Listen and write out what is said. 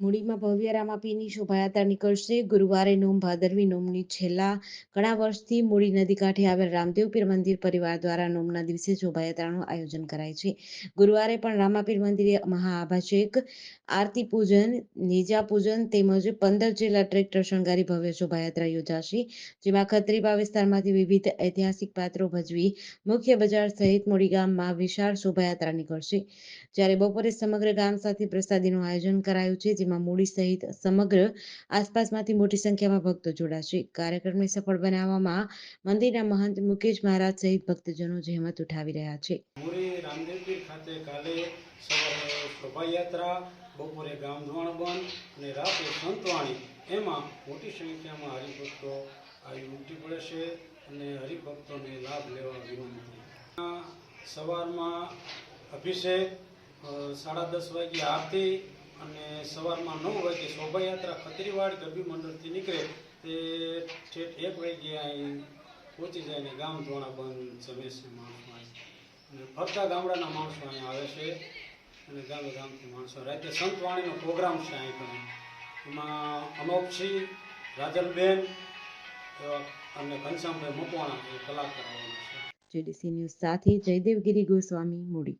મૂડીમાં ભવ્ય રામાપીની શોભાયાત્રા નીકળશે. ગુરુવારે નોમ ભાદરવી નોમની છેલ્લા ઘણા વર્ષથી મૂડી નદી કાંઠે આવેલ રામદેવ મંદિર પરિવાર દ્વારા નોમના દિવસે શોભાયાત્રાનું આયોજન કરાય છે. ગુરુવારે પણ રામાપીર મંદિરે મહાઅભિષેક આરતી પૂજન, નેજા પૂજન તેમજ પંદર જેટલા ટ્રેક્ટર શણગારી ભવ્ય શોભાયાત્રા યોજાશે. જેમાં ખત્રીપા વિસ્તારમાંથી વિવિધ ઐતિહાસિક પાત્રો ભજવી મુખ્ય બજાર સહિત મૂડી ગામમાં વિશાળ શોભાયાત્રા નીકળશે. જ્યારે બપોરે સમગ્ર ગામ સાથે પ્રસાદીનું આયોજન કરાયું છે જેમાં મૂડી સહિત સમગ્ર આસપાસમાંથી મોટી સંખ્યામાં ભક્તો જોડાશે. કાર્યક્રમને સફળ બનાવવામાં મંદિરના મહંત મુકેશ મહારાજ સહિત ભક્તજનો જહેમત ઉઠાવી રહ્યા છે. રામદેવપીર બપોરે ગામધોણ બંધ અને રાત્રે સંતવાણી. એમાં મોટી સંખ્યામાં હરિભક્તો આવી ઉમટી પડે છે અને હરિભક્તોને લાભ લેવા વિનંતી સવારમાં અભિષેક સાડા દસ વાગે આરતી અને સવારમાં નવ વાગે શોભાયાત્રા ખત્રીવાડ ગરબી મંડળથી નીકળે. તે ઠેઠ એક વાગે અહીં પહોંચી જાય ને ગામ ધોણા બંધ જમે છે માણસો અને ફરતા ગામડાના માણસો અહીંયા આવે છે. અને ગામે ગામથી માણસો રાતે સંતવાણીનો પ્રોગ્રામ છે અહીં પણ. એમાં અનોપસિંહ રાજલબેન અને ઘનશ્યામભાઈ મકવાણા એ કલાકાર છે. જેડીસી ન્યૂઝ સાથે જયદેવગીરી ગોસ્વામી, મૂડી.